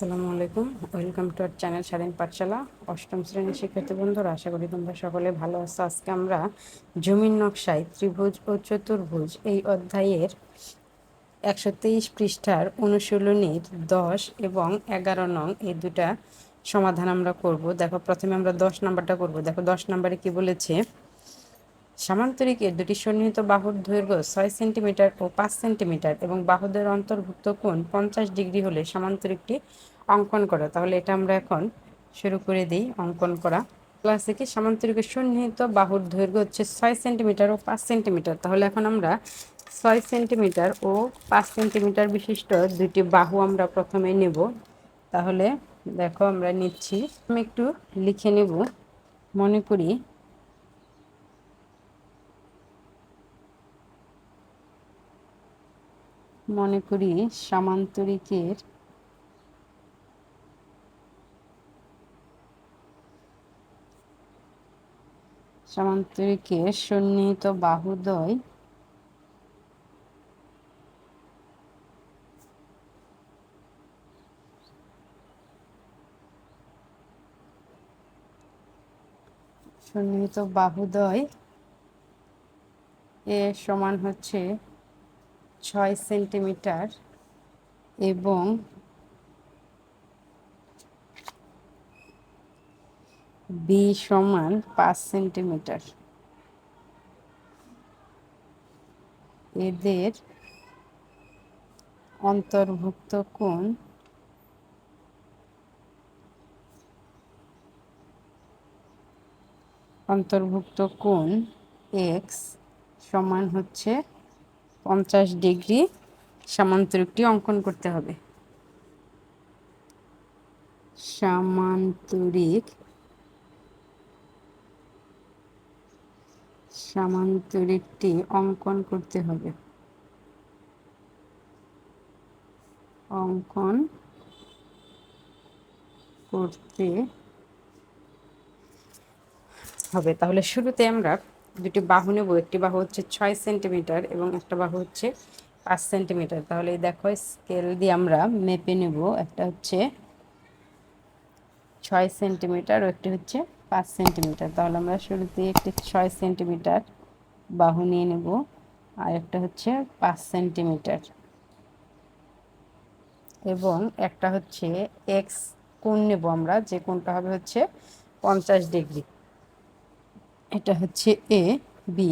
আসসালামু আলাইকুম। Welcome to R channel স্বাধীন পাঠশালা অষ্টম শ্রেণির শিক্ষার্থী বন্ধুরা, আশা করি তোমরা সকলে ভালো আছো। আজকে আমরা জমির নকশায় ত্রিভুজ ও চতুর্ভুজ এই অধ্যায়ের একশো তেইশ পৃষ্ঠার অনুশীলনীর দশ এবং এগারো নং এই দুটা সমাধান আমরা করব। দেখো, প্রথমে আমরা দশ নাম্বারটা করব। দেখো, দশ নাম্বারে কি বলেছে? সামান্তরিকের দুটি সন্নিহিত বাহুর দৈর্ঘ্য ছয় সেন্টিমিটার ও পাঁচ সেন্টিমিটার এবং বাহুদের অন্তর্ভুক্ত কোণ পঞ্চাশ ডিগ্রি হলে সামান্তরিকটি অঙ্কন করা। তাহলে এটা আমরা এখন শুরু করে দিই অঙ্কন করা। ক্লাসে কি সামান্তরিকের সন্নিহিত বাহুর দৈর্ঘ্য হচ্ছে ছয় সেন্টিমিটার ও পাঁচ সেন্টিমিটার। তাহলে এখন আমরা ছয় সেন্টিমিটার ও পাঁচ সেন্টিমিটার বিশিষ্ট দুটি বাহু আমরা প্রথমে নেব। তাহলে দেখো আমরা নিচ্ছি। আমি একটু লিখে নেব। মনে করি মনে করি সামান্তরিকের সামান্তরিকের সন্নিহিত বাহুদয় সন্নিহিত বাহুদয় এ সমান হচ্ছে ছয় সেন্টিমিটার এবং বি সমান পাঁচ সেন্টিমিটার। এদের অন্তর্ভুক্ত কোণ অন্তর্ভুক্ত কোণ এক্স সমান হচ্ছে পঞ্চাশ ডিগ্রি সামান্তরিকটি অঙ্কন করতে হবে। সামান্তরিক সামান্তরিকটি অঙ্কন করতে হবে। অঙ্কন করতে হবে। তাহলে শুরুতে আমরা দুটি বাহু নেব। একটি বাহু হচ্ছে ছয় সেন্টিমিটার এবং একটা বাহু হচ্ছে পাঁচ সেন্টিমিটার। তাহলে দেখো, স্কেল দিয়ে আমরা মেপে নেব। একটা হচ্ছে ছয় সেন্টিমিটার ও একটি হচ্ছে পাঁচ সেন্টিমিটার। তাহলে আমরা শুরুতে একটি ছয় সেন্টিমিটার বাহু নিয়ে নেব। আর একটা হচ্ছে পাঁচ সেন্টিমিটার। এবং একটা হচ্ছে এক্স কোণ নেব আমরা, যে কোণটা হবে হচ্ছে পঞ্চাশ ডিগ্রি। এটা হচ্ছে এ, বি,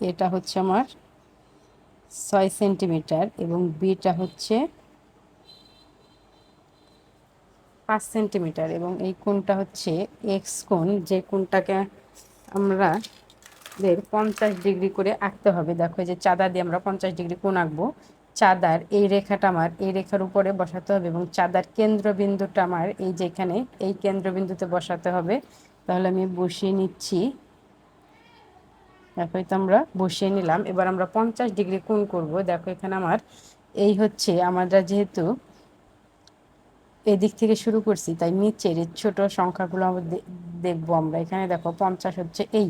এটা হচ্ছে আমার ছয় সেন্টিমিটার এবং বিটা হচ্ছে পাঁচ সেন্টিমিটার এবং এই কোণটা হচ্ছে এক্স কোণ, যে কোণটাকে আমরা পঞ্চাশ ডিগ্রি করে আঁকতে হবে। দেখো যে চাঁদা দিয়ে আমরা পঞ্চাশ ডিগ্রি কোণ আঁকবো। চাঁদার এই রেখাটা আমার এই রেখার উপরে বসাতে হবে এবং চাঁদার কেন্দ্রবিন্দুটা আমার এই যেখানে এই কেন্দ্রবিন্দুতে বসাতে হবে। তাহলে আমি বসিয়ে নিচ্ছি। দেখো এটা আমরা বসিয়ে নিলাম। এবার আমরা পঞ্চাশ ডিগ্রি কোণ করব। দেখো এখানে আমার এই হচ্ছে, আমরা যেহেতু এদিক থেকে শুরু করছি, তাই নিচের ছোট সংখ্যাগুলো আমরা দেখব আমরা। এখানে দেখো পঞ্চাশ হচ্ছে এই,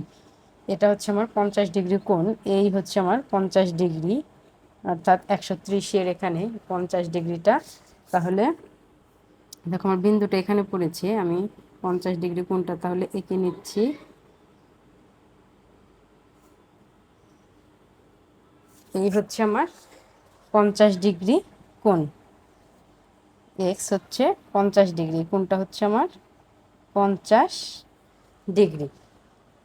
এটা হচ্ছে আমার পঞ্চাশ ডিগ্রি কোণ, এই হচ্ছে আমার পঞ্চাশ ডিগ্রি, অর্থাৎ একশো ত্রিশের এখানে পঞ্চাশ ডিগ্রিটা। তাহলে দেখো আমার বিন্দুটা এখানে পড়েছে, আমি পঞ্চাশ ডিগ্রি কোণটা তাহলে এঁকে নিচ্ছি। এই হচ্ছে আমার পঞ্চাশ ডিগ্রি কোণ। এক্স হচ্ছে পঞ্চাশ ডিগ্রি, কোনটা হচ্ছে আমার? পঞ্চাশ ডিগ্রি।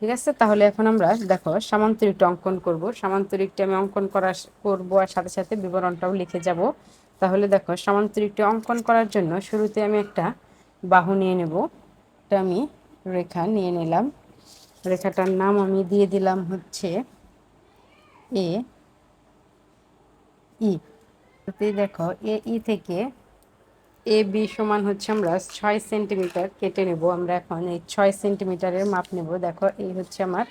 ঠিক আছে? তাহলে এখন আমরা দেখো সামান্তরিকটা অঙ্কন করব। সামান্তরিকটা আমি অঙ্কন করা করব আর সাথে সাথে বিবরণটাও লিখে যাব। তাহলে দেখো সামান্তরিকটি অঙ্কন করার জন্য শুরুতে আমি একটা বাহু নিয়ে নেব। এটা আমি রেখা নিয়ে নিলাম। রেখাটার নাম আমি দিয়ে দিলাম হচ্ছে এ, ই। দেখো এ, ই থেকে এ, বি সমান হচ্ছে আমরা ছয় সেন্টিমিটার কেটে নেব। আমরা এখন এই ছয় সেন্টিমিটারের মাপ নেব। দেখো, এই হচ্ছে আমার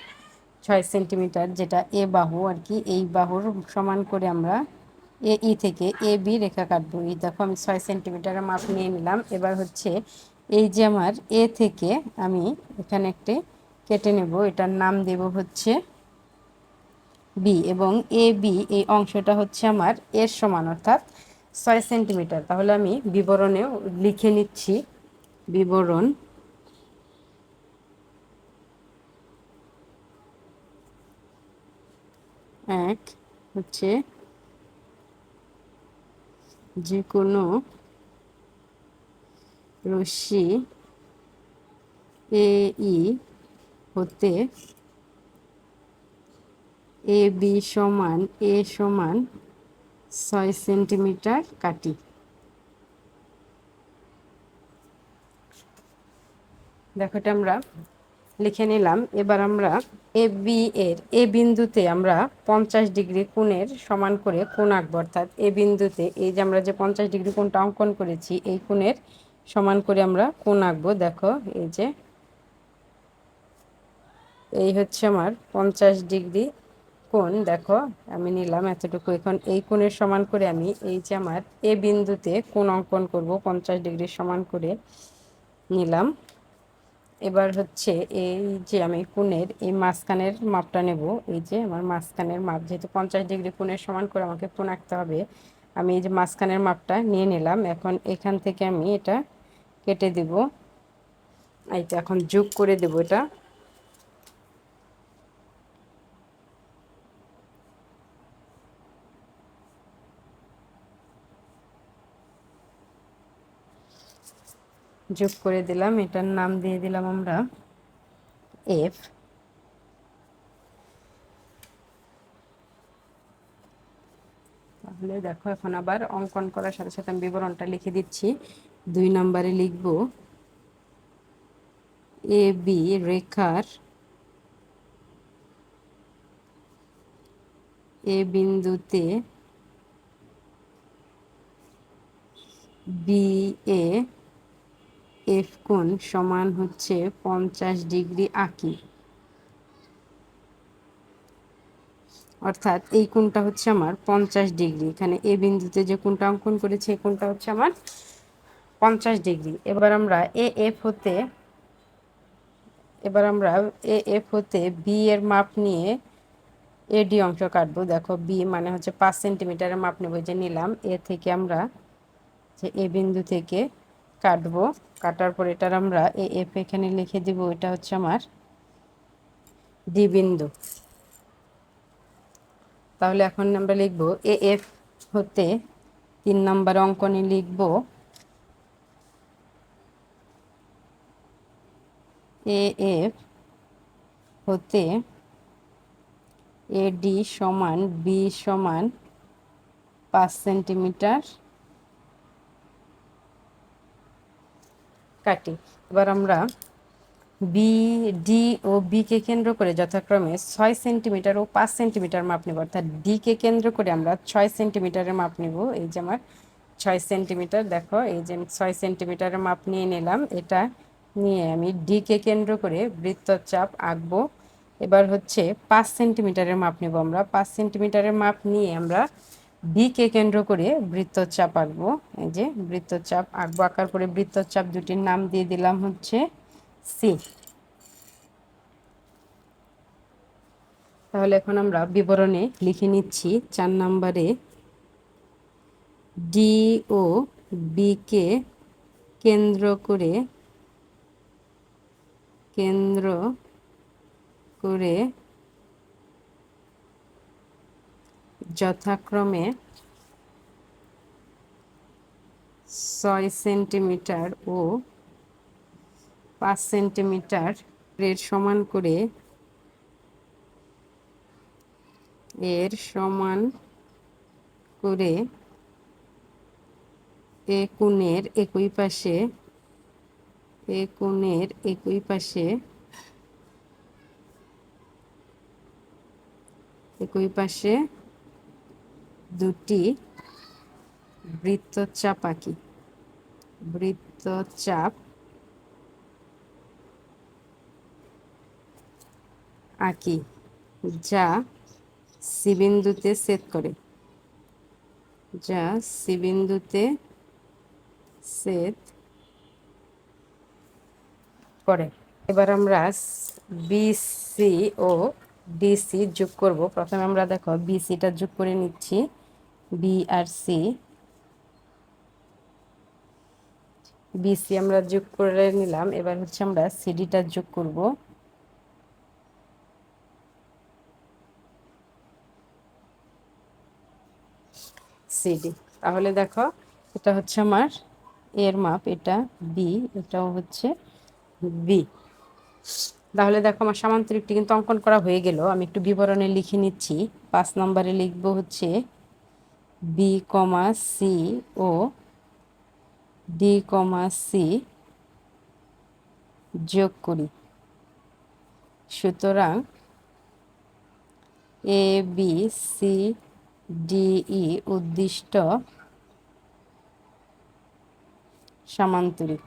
ছয় সেন্টিমিটার, যেটা এ বাহু আর কি। এই বাহুর সমান করে আমরা এ, ই থেকে এ, বি রেখা কাটবো। এই দেখো, আমি ছয় সেন্টিমিটারের মাপ নিয়ে নিলাম। এবার হচ্ছে এই যে আমার এ থেকে আমি এখানে একটি কেটে নেব। এটার নাম দেব হচ্ছে বি এবং এ, বি, এই অংশটা হচ্ছে আমার এর সমান, অর্থাৎ ছয় সেন্টিমিটার। তাহলে আমি বিবরণেও লিখে নিচ্ছি। বিবরণ। এক হচ্ছে যে কোনো রশ্মি ই হতে এ বি সমান এ সমান ছয় সেন্টিমিটার কাটি। দেখো এটা আমরা লিখে নিলাম। এবার আমরা এ বি এর, এ বিন্দুতে আমরা পঞ্চাশ ডিগ্রি কোণের সমান করে কোণ আঁকবো। অর্থাৎ এ বিন্দুতে এই যে আমরা যে পঞ্চাশ ডিগ্রি কোণটা অঙ্কন করেছি, এই কোণের সমান করে আমরা কোণ আঁকবো। দেখো এই যে, এই হচ্ছে আমার পঞ্চাশ ডিগ্রি কোণ, দেখো, আমি নিলাম এতটুকু। এখন এই কোণের সমান করে আমি এই যে আমার এ বিন্দুতে কোণ অঙ্কন করব, পঞ্চাশ ডিগ্রি সমান করে নিলাম। এবার হচ্ছে এই যে আমি কোণের এই মাঝখানের মাপটা নেব। এই যে আমার মাঝখানের মাপ, যেহেতু পঞ্চাশ ডিগ্রি কোণের সমান করে আমাকে কোণ আঁকতে হবে, আমি এই যে মাঝখানের মাপটা নিয়ে নিলাম। এখন এখান থেকে আমি এটা কেটে দেব। এইটা এখন যোগ করে দেব এটা। যোগ করে দিলাম, এটার নাম দিয়ে দিলাম আমরা এফ তাহলে দেখো, এখন আবার অঙ্কন করার সাথে সাথে আমি বিবরণটা লিখে দিচ্ছি। দুই নম্বরে লিখব এ বি রেখার এ বিন্দুতে বি এ এফ কোণ সমান হচ্ছে পঞ্চাশ ডিগ্রি আঁকি। অর্থাৎ এই কোণটা হচ্ছে আমার পঞ্চাশ ডিগ্রি। এখানে এ বিন্দুতে যে কোণটা অঙ্কন করেছে, এই কোণটা হচ্ছে আমার পঞ্চাশ ডিগ্রি। এবার আমরা এ এফ হতে, এবার আমরা এ এফ হতে বি এর মাপ নিয়ে এডি অংশ কাটবো। দেখো বি মানে হচ্ছে পাঁচ সেন্টিমিটারের মাপ নেব। যে নিলাম, এ থেকে আমরা যে এ বিন্দু থেকে কাটবো। কাটার পর এটার আমরা এ, এফ এখানে লিখে দিব, এটা হচ্ছে আমার ডি বিন্দু তাহলে এখন আমরা লিখব এ, এফ হতে তিন নম্বর অঙ্কনে লিখব এ, এফ হতে এডি সমান বি সমান পাঁচ সেন্টিমিটার কাটি। এবার আমরা বি ডি ও বি কে কেন্দ্র করে যথাক্রমে ছয় সেন্টিমিটার ও পাঁচ সেন্টিমিটার মাপ নেব। অর্থাৎ ডি কে কেন্দ্র করে আমরা ছয় সেন্টিমিটারের মাপ নেব। এই যে আমার ছয় সেন্টিমিটার, দেখো, এই যে ছয় সেন্টিমিটারের মাপ নিয়ে নিলাম। এটা নিয়ে আমি ডি কে কেন্দ্র করে বৃত্তচাপ আঁকবো। এবার হচ্ছে পাঁচ সেন্টিমিটারের মাপ নেব আমরা। পাঁচ সেন্টিমিটারের মাপ নিয়ে আমরা বিকে কেন্দ্র করে বৃত্তচাপ আঁকবো। এই যে বৃত্তচাপ আঁকবো, আঁকার পরে বৃত্তচাপ দুটির নাম দিয়ে দিলাম হচ্ছে সি তাহলে এখন আমরা বিবরণে লিখে নিচ্ছি চার নম্বরে ডি ও বিকে কেন্দ্র করে কেন্দ্র করে যথাক্রমে ছয় সেন্টিমিটার ও পাঁচ সেন্টিমিটার এর সমান করে এর সমান করে এ কোণের একই পাশে, এ কোণের একই পাশে একই পাশে দুটি বৃত্তচাপ আঁকি। বৃত্তচাপ আঁকি যা সিবিন্দুতে সেট করে। যা সিবিন্দুতে সেট করে। এবার আমরা বিসি ও ডিসি যোগ করব। প্রথমে আমরা দেখো বিসিটা যোগ করে নিচ্ছি। বি আর সি বিসি আমরা যোগ করে নিলাম। এবার হচ্ছে আমরা সিডিটা যোগ করব। সিডি তাহলে দেখো, এটা হচ্ছে আমার এর মাপ, এটা বি এটাও হচ্ছে বি তাহলে দেখো, আমার সামান্তরিকটি কিন্তু অঙ্কন করা হয়ে গেল। আমি একটু বিবরণে লিখে নিচ্ছি। পাঁচ নম্বরে লিখব হচ্ছে বি কমা সি ও ডি কমা সি যোগ করি। সুতরাং এ বি সি ডিই উদ্দিষ্ট সামান্তরিক।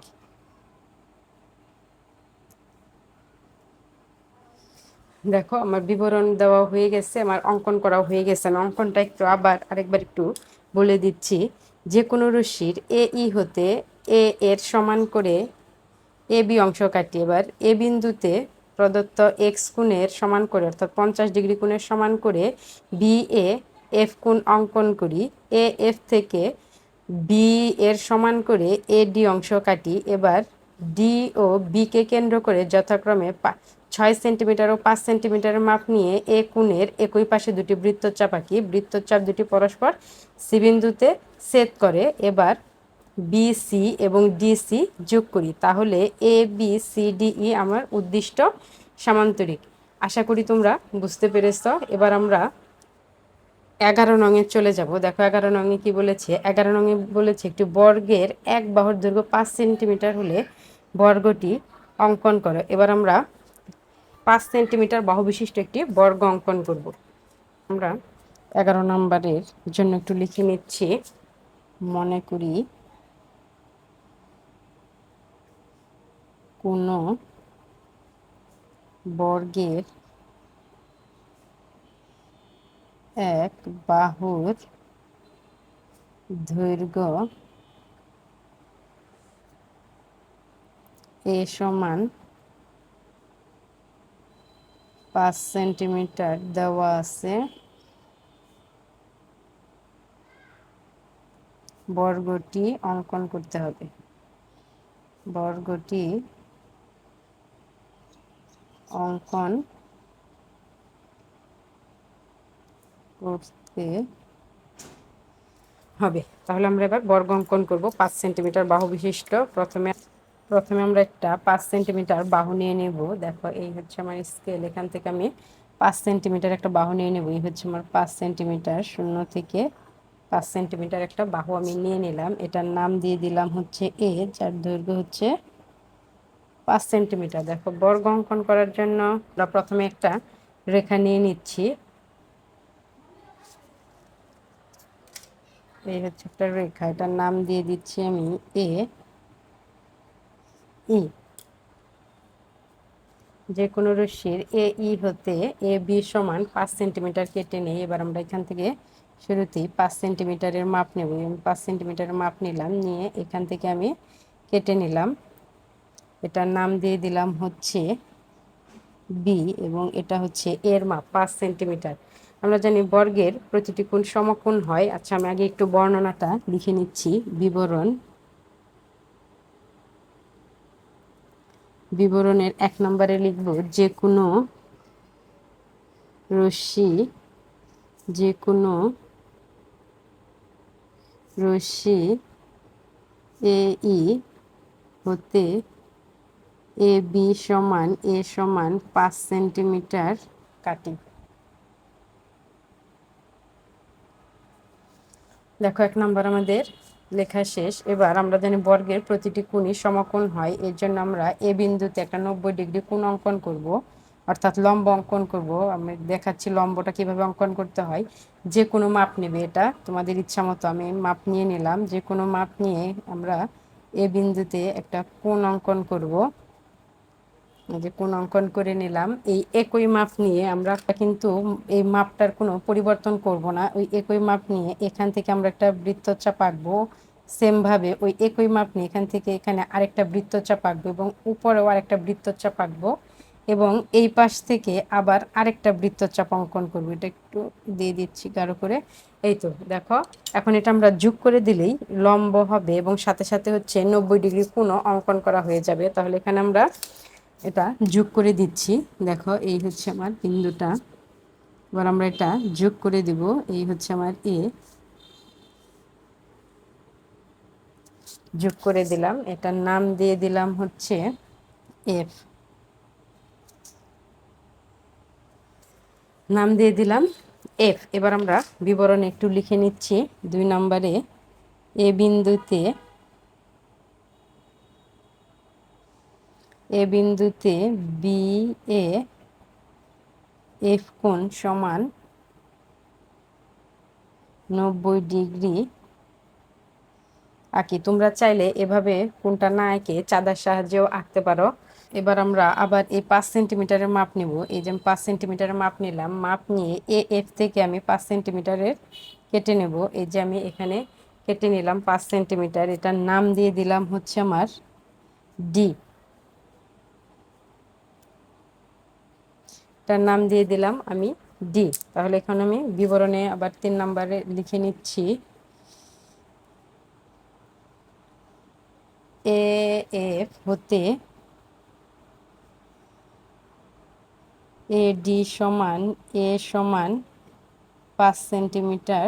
দেখো, আমার বিবরণ দেওয়া হয়ে গেছে, আমার অঙ্কন করা হয়ে গেছে। আমি অঙ্কনটা একটু আবার আরেকবার একটু বলে দিচ্ছি। যে কোনো রশ্মির এ ই হতে এ এর সমান করে এ বি অংশ কাটি। এবার এ বিন্দুতে প্রদত্ত এক্স কোণের সমান করে, অর্থাৎ পঞ্চাশ ডিগ্রি কোণের সমান করে বি এ এফ কোণ অঙ্কন করি। এ এফ থেকে বি এর সমান করে এ ডি অংশ কাটি। এবার ডি ও বিকে কেন্দ্র করে যথাক্রমে ছয় সেন্টিমিটার ও পাঁচ সেন্টিমিটারের মাপ নিয়ে এ কোণের একই পাশে দুটি বৃত্তচাপ আঁকি। বৃত্তচাপ দুটি পরস্পর সি বিন্দুতে সেট করে। এবার বিসি এবং ডিসি যোগ করি। তাহলে এ বি সি ডিই আমার উদ্দিষ্ট সামান্তরিক। আশা করি তোমরা বুঝতে পেরেছ। এবার আমরা এগারো নঙে চলে যাব। দেখো এগারো নঙে কি বলেছে? এগারো নঙে বলেছে একটি বর্গের এক বাহুর দৈর্ঘ্য পাঁচ সেন্টিমিটার হলে বর্গটি অঙ্কন করো। এবার আমরা পাঁচ সেন্টিমিটার বাহু বিশিষ্ট একটি বর্গ অঙ্কন করব। আমরা এগারো নম্বরের জন্য একটু লিখে নিচ্ছি। মনে করি কোনো বর্গের এক বাহুর দৈর্ঘ্য এ সমান পাঁচ সেন্টিমিটার দেওয়া আছে। বর্গটি অঙ্কন করতে হবে। বর্গটি অঙ্কন করতে হবে। তাহলে আমরা এবার বর্গ অঙ্কন করব, পাঁচ সেন্টিমিটার বাহু বিশিষ্ট। প্রথমে প্রথমে আমরা একটা পাঁচ সেন্টিমিটার বাহু নিয়ে নেব। দেখো, এই হচ্ছে আমার স্কেল এখান থেকে আমি পাঁচ সেন্টিমিটার একটা বাহু নিয়ে নেব। এই হচ্ছে আমার পাঁচ সেন্টিমিটার, শূন্য থেকে পাঁচ সেন্টিমিটার একটা বাহু আমি নিয়ে নিলাম। এটার নাম দিয়ে দিলাম হচ্ছে এ যার দৈর্ঘ্য হচ্ছে পাঁচ সেন্টিমিটার। দেখো, বর্গ অঙ্কন করার জন্য আমরা প্রথমে একটা রেখা নিয়ে নিচ্ছি। এই হচ্ছে একটা রেখা, এটার নাম দিয়ে দিচ্ছি আমি এ ই। যে কোনো রশ্মির এ, ই হতে এ, বি সমান পাঁচ সেন্টিমিটার কেটে নেই এবার আমরা এখান থেকে শুরুতেই পাঁচ সেন্টিমিটারের মাপ নেব। পাঁচ সেন্টিমিটারের মাপ নিলাম, নিয়ে এখান থেকে আমি কেটে নিলাম। এটার নাম দিয়ে দিলাম হচ্ছে বি এবং এটা হচ্ছে এর মাপ, পাঁচ সেন্টিমিটার। আমরা জানি বর্গের প্রতিটি কোণ সমকোণ হয়। আচ্ছা আমি আগে একটু বর্ণনাটা লিখে নিচ্ছি, বিবরণ। বিবরণের এক নম্বরে লিখব যে কোনো রশ্মি যে কোনো রশ্মি এ ই হতে এ বি সমান এ সমান পাঁচ সেন্টিমিটার কাটি। দেখো, এক নম্বর আমাদের লেখা শেষ। এবার আমরা জানি বর্গের প্রতিটি কোণই সমকোণ হয়। এর জন্য আমরা এ বিন্দুতে একটা নব্বই ডিগ্রি কোণ অঙ্কন করব। অর্থাৎ লম্ব অঙ্কন করব। আমি দেখাচ্ছি লম্বটা কীভাবে অঙ্কন করতে হয়। যে কোনো মাপ নেবে এটা। তোমাদের ইচ্ছা মতো আমি মাপ নিয়ে নিলাম। যে কোনো মাপ নিয়ে আমরা এ বিন্দুতে একটা কোণ অঙ্কন করব। যে কোন অঙ্কন করে নিলাম, এই একই মাপ নিয়ে আমরা কিন্তু এই মাপটার কোনো পরিবর্তন করব না। ওই একই মাপ নিয়ে এখান থেকে আমরা একটা বৃত্তচাপ আঁকবো। সেমভাবে ওই একই মাপ নিয়ে এখান থেকে এখানে আরেকটা বৃত্তচাপ আঁকবো এবং উপরেও আরেকটা বৃত্তচাপ আঁকবো এবং এই পাশ থেকে আবার আরেকটা বৃত্তচাপ অঙ্কন করব। এটা একটু দিয়ে দিচ্ছি গাঢ় করে। এই তো, দেখো, এখন এটা আমরা যোগ করে দিলেই লম্ব হবে এবং সাথে সাথে হচ্ছে নব্বই ডিগ্রি কোনো অঙ্কন করা হয়ে যাবে। তাহলে এখানে আমরা এটা যোগ করে দিচ্ছি। দেখো, এই হচ্ছে আমার বিন্দুটা। এবার আমরা এটা যোগ করে দিব। এই হচ্ছে আমার এ। যোগ করে দিলাম। এটার নাম দিয়ে দিলাম হচ্ছে এফ। নাম দিয়ে দিলাম এফ। এবার আমরা বিবরণ একটু লিখে নিচ্ছি। দুই নম্বরে, এ বিন্দুতে এ বিন্দুতে বি এ এফ কোণ সমান নব্বই ডিগ্রি আঁকি। তোমরা চাইলে এভাবে কোনটা না এঁকে চাঁদার সাহায্যেও আঁকতে পারো। এবার আমরা আবার এই পাঁচ সেন্টিমিটারের মাপ নিব। এই যে পাঁচ সেন্টিমিটারের মাপ নিলাম, মাপ নিয়ে এ এফ থেকে আমি পাঁচ সেন্টিমিটারের কেটে নেব। এই যে আমি এখানে কেটে নিলাম পাঁচ সেন্টিমিটার, এটার নাম দিয়ে দিলাম হচ্ছে আমার ডি এটার নাম দিয়ে দিলাম আমি ডি তাহলে এখন আমি বিবরণে আবার তিন নম্বরে লিখে নিচ্ছি। এ এফ হতে এ ডি সমান এ সমান পাঁচ সেন্টিমিটার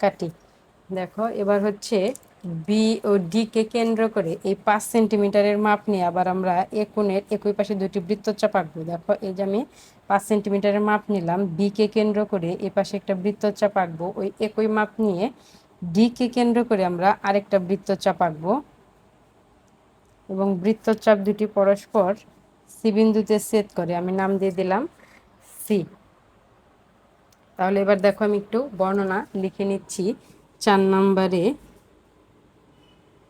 কাটি। দেখো, এবার হচ্ছে বি ও ডি কে কেন্দ্র করে এই পাঁচ সেন্টিমিটারের মাপ নিয়ে আবার আমরা একুনের একই পাশে দুটি বৃত্তচাপ আঁকবো। দেখো, এই যে আমি পাঁচ সেন্টিমিটারের মাপ নিলাম বি কে কেন্দ্র করে এ পাশে একটা বৃত্তচাপ আঁকবো। ওই একই মাপ নিয়ে ডি কে কেন্দ্র করে আমরা আরেকটা বৃত্তচাপ আঁকবো। এবং বৃত্তচাপ দুটি পরস্পর সি বিন্দুতে ছেদ করে, আমি নাম দিয়ে দিলাম সি তাহলে এবার দেখো আমি একটু বর্ণনা লিখে নিচ্ছি। চার নম্বরে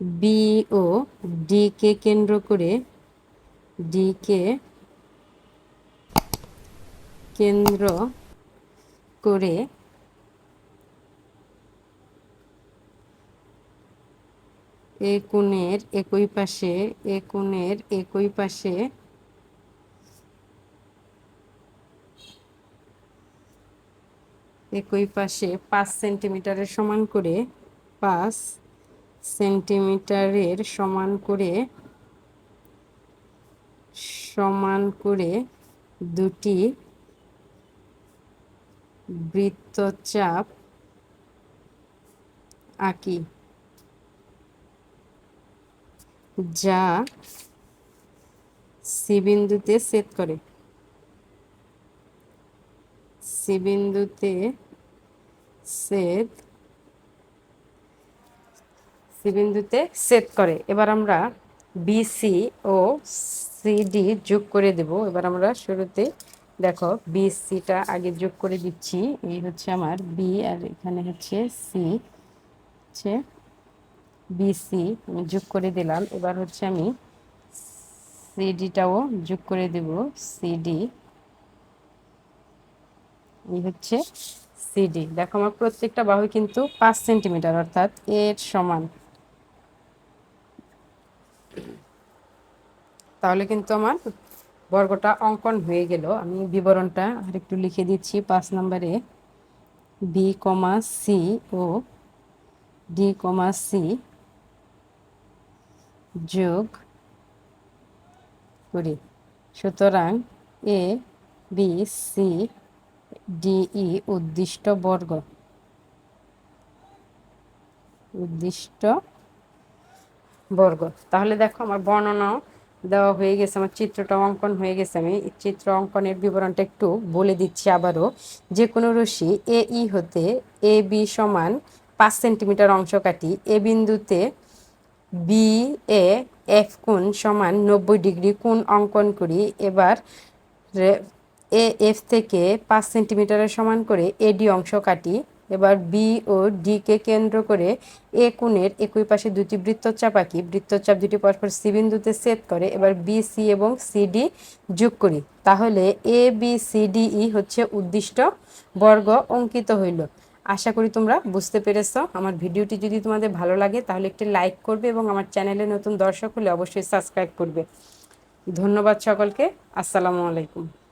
বি ও ডি কে কেন্দ্র করে ডি কে কেন্দ্র করে এ কোণের একই পাশে, এ কোণের একই পাশে একই পাশে পাঁচ সেন্টিমিটারের সমান করে পাঁচ সেন্টিমিটারের সমান করে সমান করে দুটি বৃত্তচাপ আঁকি, যা সি বিন্দুতে সেট করে। সি বিন্দুতে সেট বিন্দুতে সেট করে। এবার আমরা বিসি ও সিডি যোগ করে দেব। এবার আমরা শুরুতে দেখো বিসিটা আগে যোগ করে দিচ্ছি। এই হচ্ছে আমার বি আর এখানে হচ্ছে সি হচ্ছে বিসি আমি যোগ করে দিলাম। এবার হচ্ছে আমি সিডিটাও যোগ করে দেব। সিডি এই হচ্ছে সিডি দেখো আমার প্রত্যেকটা বাহু কিন্তু পাঁচ সেন্টিমিটার অর্থাৎ এর সমান। তাহলে কিন্তু আমার বর্গটা অঙ্কন হয়ে গেল। আমি বিবরণটা আর একটু লিখে দিচ্ছি পাঁচ নম্বরে। বি কমা সি ও ডি কমা সি যোগ করি। সুতরাং এ বি সি ডিই উদ্দিষ্ট বর্গ। উদ্দিষ্ট বর্গ। তাহলে দেখো আমার বর্ণনাও দেওয়া হয়ে গেছে, আমার চিত্রটা অঙ্কন হয়ে গেছে আমি। চিত্র অঙ্কনের বিবরণটা একটু বলে দিচ্ছি আবারও। যে কোনো রশ্মি এ ই হতে এ বি সমান পাঁচ সেন্টিমিটার অংশ কাটি। এ বিন্দুতে বি এ এফ কোণ সমান নব্বই ডিগ্রি কোণ অঙ্কন করি। এবার এ এফ থেকে পাঁচ সেন্টিমিটারের সমান করে এডি অংশ কাটি। এবার বি ও ডি কে কেন্দ্র করে এ কোণের একই পাশে দুটি বৃত্তচাপ আঁকি। বৃত্তচাপ দুটি পরস্পর সি বিন্দুতে সেট করে। এবার বি সি এবং সিডি যোগ করি। তাহলে A B C D E হচ্ছে উদ্দিষ্ট বর্গ অঙ্কিত হইল। আশা করি তোমরা বুঝতে পেরেছ। আমার ভিডিওটি যদি তোমাদের ভালো লাগে, তাহলে একটি লাইক করবে এবং আমার চ্যানেলে নতুন দর্শক হলে অবশ্যই সাবস্ক্রাইব করবে। ধন্যবাদ সকলকে। আসসালামু আলাইকুম।